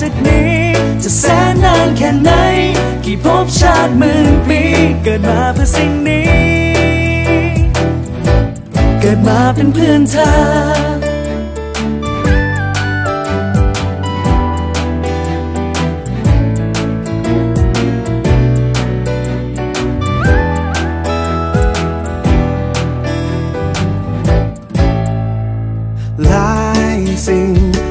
จากนี้ จะแสนนานแค่ไหน กี่ภพชาติหมื่นปี เกิดมาเพื่อสิ่งนี้ เกิดมาเป็นเพื่อนเธอหลายสิ่ง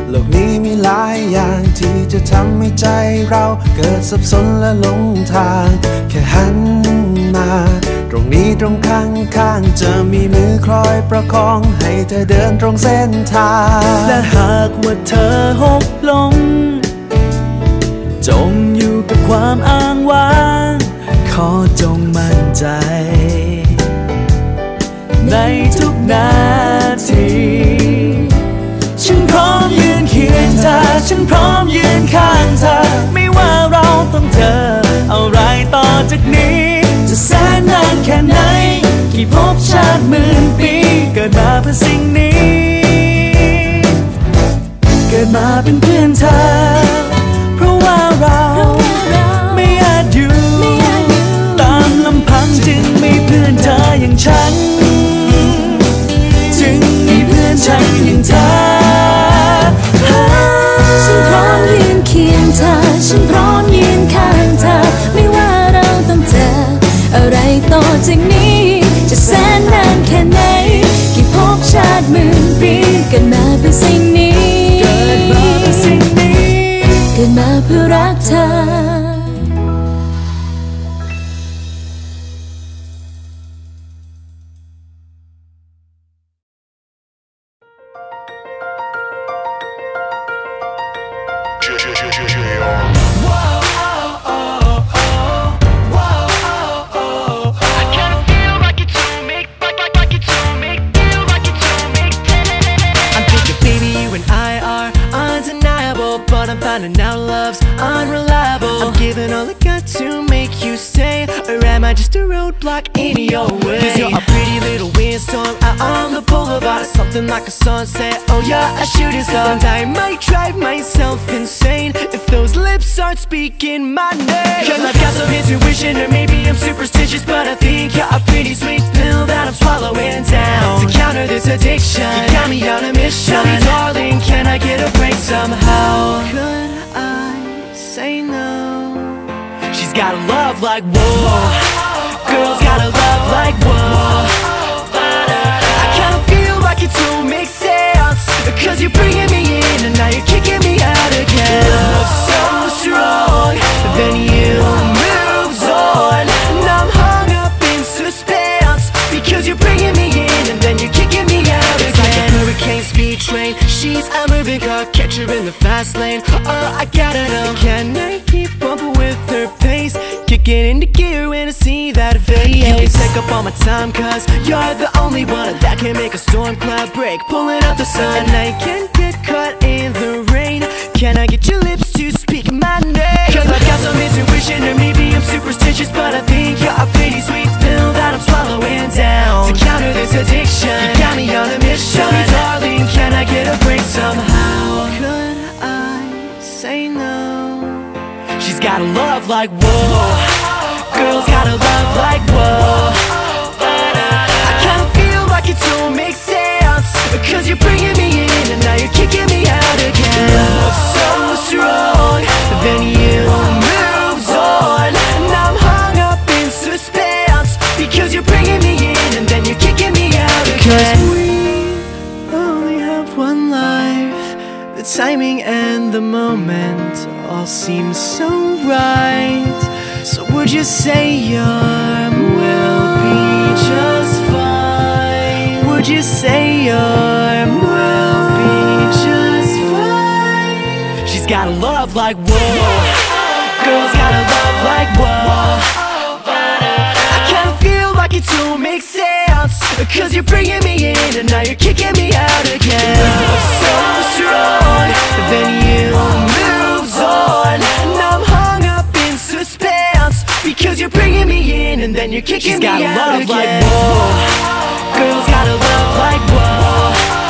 โลกนี้ ลายอย่างที่จะทำให้ใจเราเกิดสับสนและหลงทาง แค่หันมา ตรงนี้ตรงข้างข้างๆจะมีมือคอยประคองให้เธอเดินตรงเส้นทาง และหากว่าเธอหกลง จมอยู่กับความอ้างว้าง ขอจงมั่นใจ ในทุกนาที ฉันพร้อมยืน เธอ ฉันพร้อมยืนข้างเธอ ไม่ว่าเราต้องเจออะไรต่อจากนี้ จะแสนนานแค่ไหน กี่ภพชาติหมื่นปี เกิดมาเพื่อสิ่งนี้ เกิดมาเป็นเพื่อนเธอ เพราะว่าเราไม่อาจอยู่ตามลำพังจึงมีเพื่อนเธออย่างฉัน จึงมีเพื่อนฉันอย่าง เพื่อรักเธอ I'm finding out love's unreliable. I'm giving all I got to make you stay, or am I just a roadblock in your way? Cause you're a pretty little windstorm out on the boulevard, something like a sunset. Oh, yeah, a shooting star. And I might drive myself insane if those lips start speaking my name. Cause I've got some intuition, or maybe I'm superstitious, but I think you're a pretty sweet pill that I'm swallowing down. To counter this addiction, you got me on a mission. Tell me, darling, She's got a love like whoa. Girls gotta love like whoa. I kinda feel like it don't make sense. Cause you're bringing me in and now you're kicking me out again. Love so strong, then you moves on. And I'm hung up in suspense. Because you're bringing me in and then you're kicking me out again. It's like a hurricane speed train. She's a moving car, catch her in the fast lane. Oh, I gotta know. Can I Kicking into gear when I see that face. You can take up all my time, cause you're the only one that can make a storm cloud break. Pulling out the sun, and I can't get caught in the rain. Can I get your lips to speak my name? Cause I've got some intuition, or maybe I'm superstitious, but I think you're a pretty sweet pill that I'm swallowing down. To counter this addiction, you got me on a mission. Tell me, darling, can I get a break somehow? Could I say no? She's got a love like whoa. Girls got a love like whoa. I kinda feel like it don't make sense. Cause you're bringing me in and now you're kicking me out again. Love so strong, then you moves on. And I'm hung up in suspense. Because you're bringing me in and then you're kicking me out again. we only have one life. The timing and the moment all seem so right. So would you say um, your will be just fine? Would you say um, your will be just fine? She's got a love like whoa. Girl's got a love like whoa. I kinda feel like it don't make sense. Cause you're bringing me. you're bringing me in and then you're kicking me out. She's got love like whoa. Girls got a love like whoa.